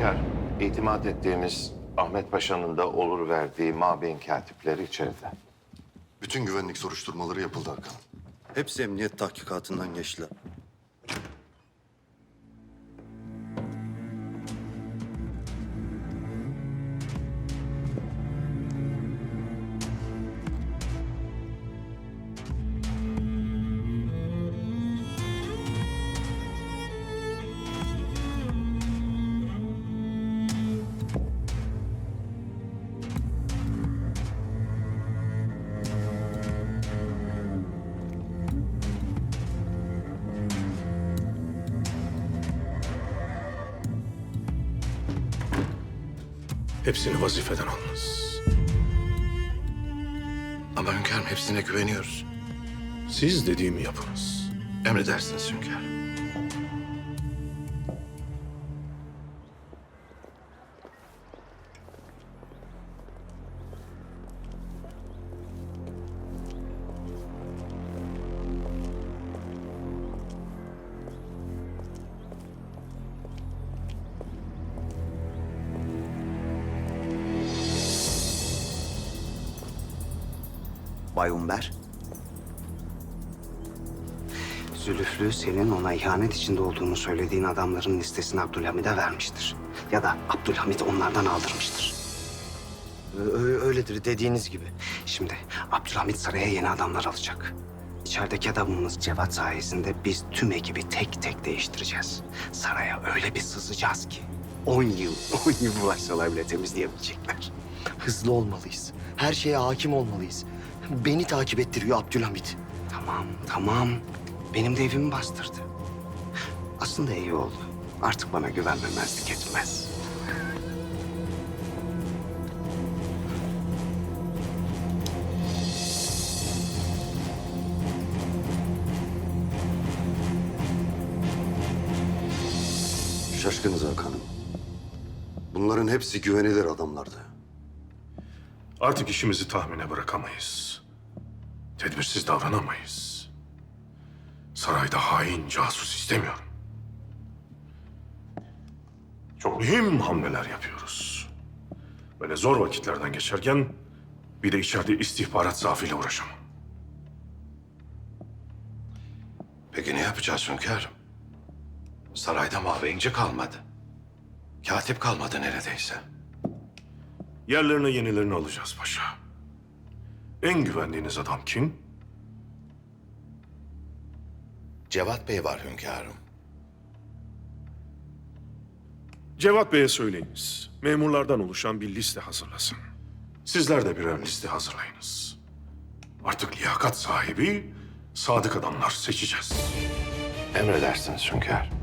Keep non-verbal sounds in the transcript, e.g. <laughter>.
Hünkâr, itimat ettiğimiz Ahmet Paşa'nın da olur verdiği mabeyin katipleri içeride. Bütün güvenlik soruşturmaları yapıldı Hakan. Hepsi emniyet tahkikatından geçtiler. Hepsini vazifeden alınız. Ama hünkârım hepsine güveniyoruz. Siz dediğimi yapınız. Emredersiniz hünkârım. Bay Umber. Zülüflü senin ona ihanet içinde olduğunu söylediğin adamların listesini Abdülhamid'e vermiştir. Ya da Abdülhamid onlardan aldırmıştır. Ö- öyledir dediğiniz gibi. Şimdi Abdülhamid saraya yeni adamlar alacak. İçerideki adamımız Cevat sayesinde biz tüm ekibi tek tek değiştireceğiz. Saraya öyle bir sızacağız ki 10 yıl, <laughs> 10 yıl bulaşsalar bile temizleyemeyecekler. Hızlı olmalıyız. Her şeye hakim olmalıyız. Beni takip ettiriyor Abdülhamit. Tamam, tamam. Benim de evimi bastırdı. Aslında iyi oldu. Artık bana güvenmemezlik etmez. Şaşkınız Hakan'ım. Bunların hepsi güvenilir adamlardı. Artık işimizi tahmine bırakamayız. Tedbirsiz davranamayız. Sarayda hain casus istemiyorum. Çok mühim hamleler yapıyoruz. Böyle zor vakitlerden geçerken bir de içeride istihbarat zaafıyla uğraşamam. Peki ne yapacağız hünkârım? Sarayda mabeyinci kalmadı. Katip kalmadı neredeyse. Yerlerine yenilerini alacağız paşa. En güvendiğiniz adam kim? Cevat Bey var hünkârım. Cevat Bey'e söyleyiniz. Memurlardan oluşan bir liste hazırlasın. Sizler de birer liste hazırlayınız. Artık liyakat sahibi, sadık adamlar seçeceğiz. Emredersiniz hünkârım.